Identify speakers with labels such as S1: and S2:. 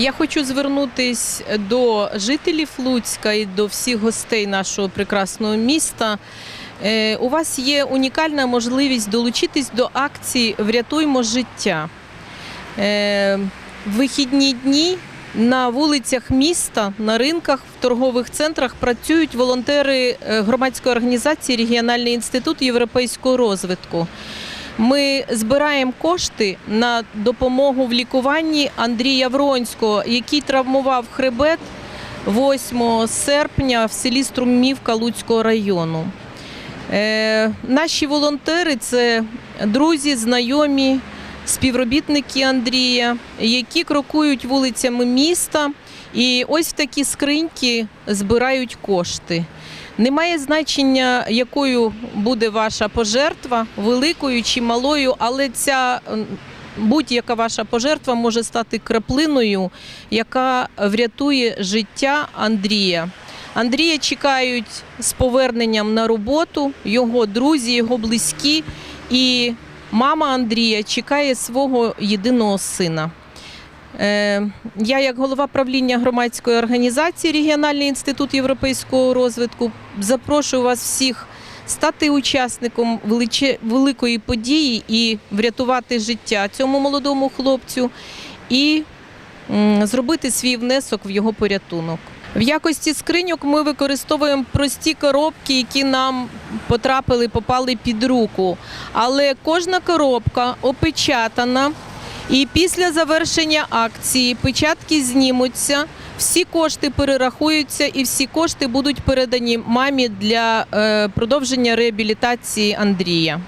S1: Я хочу звернутись до жителів Луцька і до всіх гостей нашого прекрасного міста. Е, У вас є унікальна можливість долучитись до акції Врятуймо життя. Е, В вихідні дні на вулицях міста, на ринках, в торгових центрах працюють волонтери е, громадської організації Регіональний інститут європейського розвитку. Ми збираємо кошти на допомогу в лікуванні Андрія Вронського, який травмував хребет 8 серпня в селі Струмівка Луцького району. Е, наші волонтери це друзі, знайомі, співробітники Андрія, які крокують вулицями міста і ось в такі скриньки збирають кошти. Немає значення, якою буде ваша пожертва, великою чи малою, але ця будь-яка ваша пожертва може стати краплиною, яка врятує життя Андрія. Андрія чекають з поверненням на роботу, його друзі, його близькі, і мама Андрія чекає свого єдиного сина. Е, Я, як голова правління громадської організації Регіональний інститут європейського розвитку, запрошую вас всіх стати учасником великої події і врятувати життя цьому молодому хлопцю і зробити свій внесок в його порятунок. В якості скриньок ми використовуємо прості коробки, які нам потрапили, попали під руку. Але кожна коробка опечатана. І після завершення акції печатки знімуться, всі кошти перерахуються і всі кошти будуть передані мамі для е, продовження реабілітації Андрія.